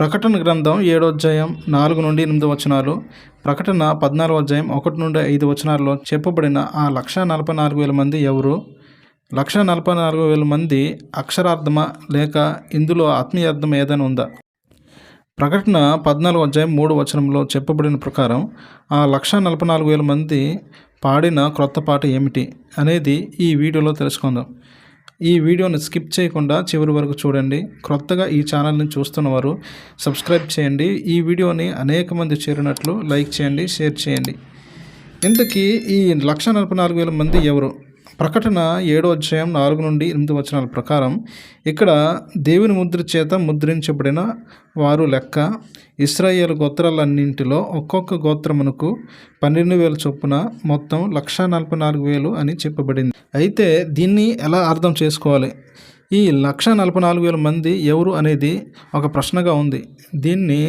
ప్రకటన గ్రంథం ఏడో అధ్యాయం నాలుగు నుండి ఎనిమిది వచనాలు ప్రకటన పద్నాలుగు అధ్యాయం ఒకటి నుండి ఐదు వచనాల్లో చెప్పబడిన ఆ లక్ష నలభై నాలుగు వేల మంది ఎవరు? లక్ష నలభై నాలుగు వేల మంది అక్షరార్థమా లేక ఇందులో ఆత్మీయ అర్థం ఏదైనా ఉందా? ప్రకటన పద్నాలుగు అధ్యాయం మూడు వచనంలో చెప్పబడిన ప్రకారం ఆ లక్ష నలభై నాలుగు వేల మంది పాడిన క్రొత్త పాట ఏమిటి అనేది ఈ వీడియోలో తెలుసుకుందాం. ఈ వీడియోను స్కిప్ చేయకుండా చివరి వరకు చూడండి. క్రొత్తగా ఈ ఛానల్ని చూస్తున్నవారు సబ్స్క్రైబ్ చేయండి. ఈ వీడియోని అనేక మంది చేరినట్లు లైక్ చేయండి షేర్ చేయండి. ఇంతకీ ఈ లక్ష నలభై నాలుగు వేల మంది ఎవరు? ప్రకటన ఏడో అధ్యాయం నాలుగు నుండి ఎనిమిది వచనాల ప్రకారం ఇక్కడ దేవుని ముద్ర చేత ముద్రించబడిన వారు లెక్క ఇస్రాయేల్ గోత్రాలన్నింటిలో ఒక్కొక్క గోత్రమునకు పన్నెండు వేల చొప్పున మొత్తం లక్ష నలభై నాలుగు వేలు అని చెప్పబడింది. అయితే దీన్ని ఎలా అర్థం చేసుకోవాలి? ఈ లక్ష నలభై నాలుగు వేల మంది ఎవరు అనేది ఒక ప్రశ్నగా ఉంది. దీన్ని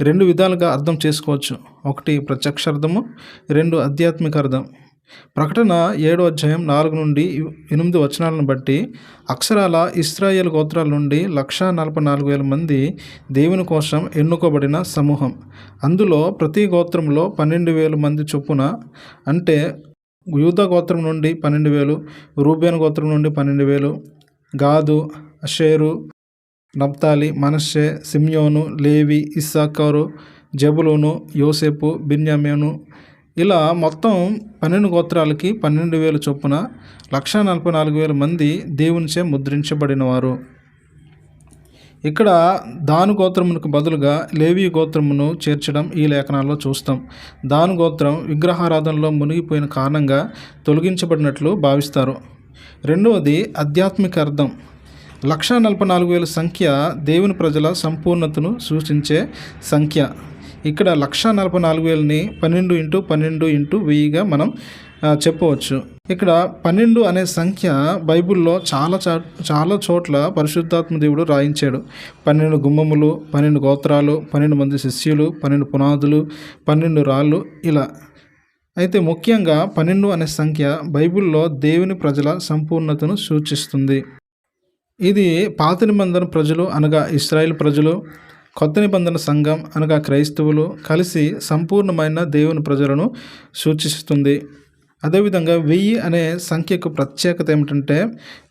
రెండు విధాలుగా అర్థం చేసుకోవచ్చు. ఒకటి ప్రత్యక్ష అర్థము రెండు ఆధ్యాత్మిక అర్థం. ప్రకటన ఏడో అధ్యాయం నాలుగు నుండి ఎనిమిది వచనాలను బట్టి అక్షరాల ఇస్రాయేల్ గోత్రాల నుండి లక్ష నలభై నాలుగు వేల మంది దేవుని కోసం ఎన్నుకోబడిన సమూహం. అందులో ప్రతి గోత్రంలో పన్నెండు వేల మంది చొప్పున అంటే యూద గోత్రం నుండి పన్నెండు వేలు రూబేన్ గోత్రం నుండి పన్నెండు వేలు గాదు అషేరు నప్తాలి మనషే సిమ్యోను లేవి ఇస్సాకారు జబులోను యోసేపు బిన్యామేను ఇలా మొత్తం పన్నెండు గోత్రాలకి పన్నెండు వేల చొప్పున లక్ష నలభై నాలుగు వేల మంది దేవునిచే ముద్రించబడినవారు. ఇక్కడ దాను గోత్రమునకు బదులుగా లేవి గోత్రమును చేర్చడం ఈ లేఖనాల్లో చూస్తాం. దాను గోత్రం విగ్రహారాధనలో మునిగిపోయిన కారణంగా తొలగించబడినట్లు భావిస్తారు. రెండవది ఆధ్యాత్మిక అర్థం. లక్ష నలభై నాలుగు వేల సంఖ్య దేవుని ప్రజల సంపూర్ణతను సూచించే సంఖ్య. ఇక్కడ లక్ష నలభై నాలుగు వేలని పన్నెండు ఇంటూ పన్నెండు ఇంటూ వెయ్యిగా మనం చెప్పవచ్చు. ఇక్కడ పన్నెండు అనే సంఖ్య బైబిల్లో చాలా చాలా చోట్ల పరిశుద్ధాత్మ దేవుడు రాయించాడు. పన్నెండు గుమ్మములు పన్నెండు గోత్రాలు పన్నెండు మంది శిష్యులు పన్నెండు పునాదులు పన్నెండు రాళ్ళు ఇలా. అయితే ముఖ్యంగా పన్నెండు అనే సంఖ్య బైబిల్లో దేవుని ప్రజల సంపూర్ణతను సూచిస్తుంది. ఇది పాత నిబంధన ప్రజలు అనగా ఇస్రాయేల్ ప్రజలు కొత్త నిబంధన సంఘం అనగా క్రైస్తవులు కలిసి సంపూర్ణమైన దేవుని ప్రజలను సూచిస్తుంది. అదేవిధంగా వెయ్యి అనే సంఖ్యకు ప్రత్యేకత ఏమిటంటే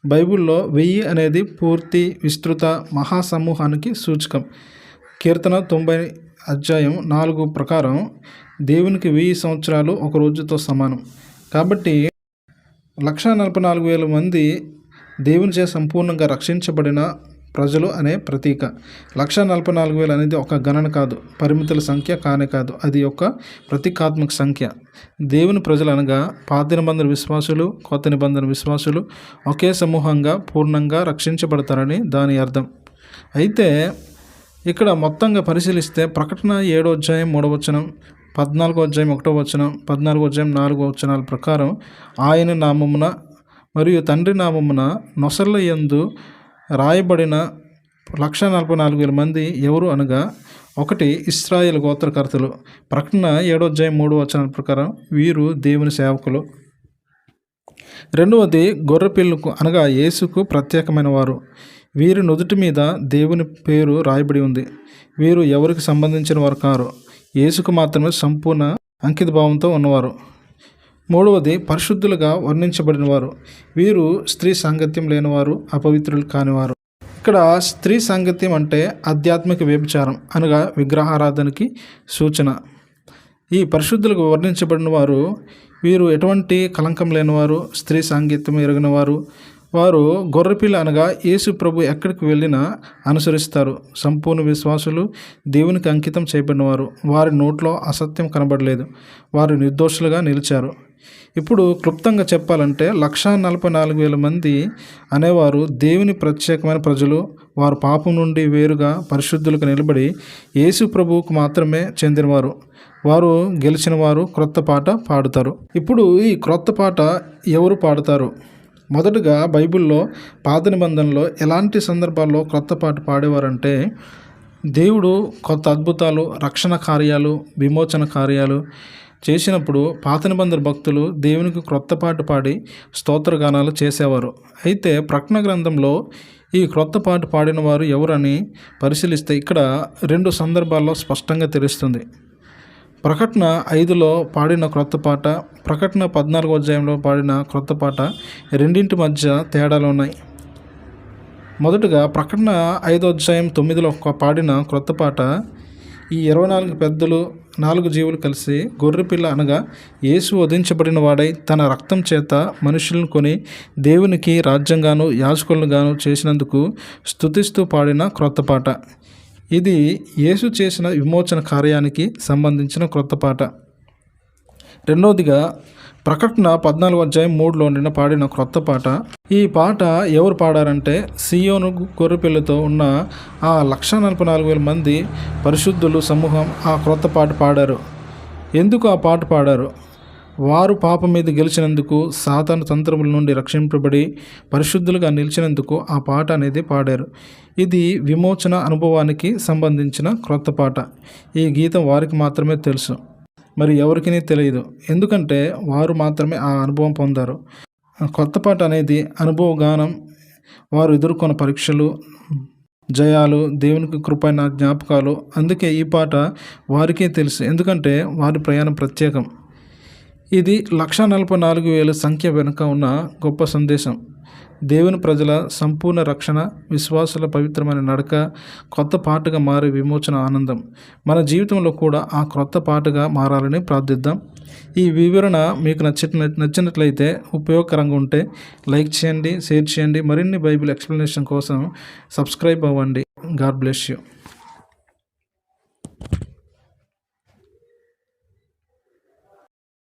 బైబిల్లో వెయ్యి అనేది పూర్తి విస్తృత మహాసమూహానికి సూచకం. కీర్తన తొంభై అధ్యాయం నాలుగు ప్రకారం దేవునికి వెయ్యి సంవత్సరాలు ఒక రోజుతో సమానం. కాబట్టి లక్ష నలభై నాలుగు వేల మంది దేవునిచే సంపూర్ణంగా రక్షించబడిన ప్రజలు అనే ప్రతీక. లక్ష నలభై నాలుగు వేలు అనేది ఒక గణన కాదు పరిమితుల సంఖ్య కానే కాదు. అది ఒక ప్రతీకాత్మక సంఖ్య. దేవుని ప్రజలు అనగా పాత నిబంధన విశ్వాసులు కొత్త నిబంధన విశ్వాసులు ఒకే సమూహంగా పూర్ణంగా రక్షించబడతారని దాని అర్థం. అయితే ఇక్కడ మొత్తంగా పరిశీలిస్తే ప్రకటన ఏడో అధ్యాయం మూడవ వచనం పద్నాలుగో అధ్యాయం ఒకటో వచనం పద్నాలుగో అధ్యాయం నాలుగో వచనాల ప్రకారం ఆయన నామమున మరియు తండ్రి నామమున నొసర్ల యందు రాయబడిన లక్ష నలభై నాలుగు వేల మంది ఎవరు అనగా ఒకటి ఇస్రాయేల్ గోత్రకర్తలు. ప్రకటన ఏడో అధ్యాయం మూడు వచనాల ప్రకారం వీరు దేవుని సేవకులు. రెండవది గొర్రెపిల్లకు అనగా యేసుకు ప్రత్యేకమైన వారు. వీరి నుదుటి మీద దేవుని పేరు రాయబడి ఉంది. వీరు ఎవరికి సంబంధించిన వారు కారు? యేసుకు మాత్రమే సంపూర్ణ అంకిత భావంతో ఉన్నవారు. మూడవది పరిశుద్ధులుగా వర్ణించబడిన వారు వీరు స్త్రీ సాంగత్యం లేనివారు అపవిత్రులు కానివారు. ఇక్కడ స్త్రీ సాంగత్యం అంటే ఆధ్యాత్మిక వ్యభిచారం అనగా విగ్రహారాధనకి సూచన. ఈ పరిశుద్ధులకు వర్ణించబడిన వారు వీరు ఎటువంటి కలంకం లేనివారు స్త్రీ సాంగత్యం ఎరిగిన వారు వారు గొర్రెపిల్ల అనగా యేసు ప్రభు ఎక్కడికి వెళ్ళినా అనుసరిస్తారు. సంపూర్ణ విశ్వాసులు దేవునికి అంకితం చేయబడినవారు. వారి నోట్లో అసత్యం కనబడలేదు. వారు నిర్దోషులుగా నిలిచారు. ఇప్పుడు క్లుప్తంగా చెప్పాలంటే లక్షా నలభై నాలుగు వేల మంది అనేవారు దేవుని ప్రత్యేకమైన ప్రజలు వారు పాపం నుండి వేరుగా పరిశుద్ధులకు నిలబడి యేసు ప్రభువుకు మాత్రమే చెందినవారు. వారు గెలిచిన వారు క్రొత్త పాట పాడుతారు. ఇప్పుడు ఈ క్రొత్త పాట ఎవరు పాడుతారు? మొదటగా బైబిల్లో పాత నిబంధనలో ఎలాంటి సందర్భాల్లో క్రొత్త పాట పాడేవారంటే దేవుడు కొత్త అద్భుతాలు రక్షణ కార్యాలు విమోచన కార్యాలు చేసినప్పుడు పాత నిబంధన భక్తులు దేవునికి క్రొత్త పాట పాడి స్తోత్రగానాలు చేసేవారు. అయితే ప్రకటన గ్రంథంలో ఈ క్రొత్త పాట పాడిన వారు ఎవరని పరిశీలిస్తే ఇక్కడ రెండు సందర్భాల్లో స్పష్టంగా తెలుస్తుంది. ప్రకటన ఐదులో పాడిన క్రొత్త పాట ప్రకటన పద్నాలుగో అధ్యాయంలో పాడిన క్రొత్త పాట రెండింటి మధ్య తేడాలు ఉన్నాయి. మొదటగా ప్రకటన ఐదో అధ్యాయం తొమ్మిదిలో పాడిన క్రొత్త పాట ఈ ఇరవై నాలుగు పెద్దలు నాలుగు జీవులు కలిసి గొర్రెపిల్ల అనగా యేసు వధించబడిన వాడై తన రక్తం చేత మనుషులను కొని దేవునికి రాజ్యంగాను యాజకులుగాను చేసినందుకు స్తుతిస్తూ పాడిన క్రొత్త పాట. ఇది యేసు చేసిన విమోచన కార్యానికి సంబంధించిన క్రొత్త పాట. రెండవదిగా ప్రకటన పద్నాలుగు అధ్యాయం మూడులో నిన్న పాడిన క్రొత్త పాట. ఈ పాట ఎవరు పాడారంటే సియోను గొర్రెపిల్లతో ఉన్న ఆ లక్ష నలభై నాలుగు వేల మంది పరిశుద్ధులు సమూహం ఆ క్రొత్త పాట పాడారు. ఎందుకు ఆ పాట పాడారు? వారు పాపం మీద గెలిచినందుకు సాతాను తంత్రముల నుండి రక్షింపబడి పరిశుద్ధులుగా నిలిచినందుకు ఆ పాట అనేది పాడారు. ఇది విమోచన అనుభవానికి సంబంధించిన క్రొత్త పాట. ఈ గీతం వారికి మాత్రమే తెలుసు. మరి ఎవరికి తెలియదు. ఎందుకంటే వారు మాత్రమే ఆ అనుభవం పొందారు. ఆ కొత్త పాట అనేది అనుభవ గానం. వారు ఎదుర్కొన్న పరీక్షలు జయాలు దేవునికి కృపైన జ్ఞాపకాలు. అందుకే ఈ పాట వారికే తెలుసు. ఎందుకంటే వారి ప్రయాణం ప్రత్యేకం. ఇది లక్ష నలభై నాలుగు వేల సంఖ్య వెనుక ఉన్న గొప్ప సందేశం. దేవుని ప్రజల సంపూర్ణ రక్షణ విశ్వాసుల పవిత్రమైన నడక కొత్త పాటగా మారే విమోచన ఆనందం. మన జీవితంలో కూడా ఆ క్రొత్త పాటగా మారాలని ప్రార్థిద్దాం. ఈ వివరణ మీకు నచ్చిన నచ్చినట్లయితే ఉపయోగకరంగా ఉంటే లైక్ చేయండి షేర్ చేయండి. మరిన్ని బైబిల్ ఎక్స్ప్లెనేషన్ కోసం సబ్స్క్రైబ్ అవ్వండి. God bless you.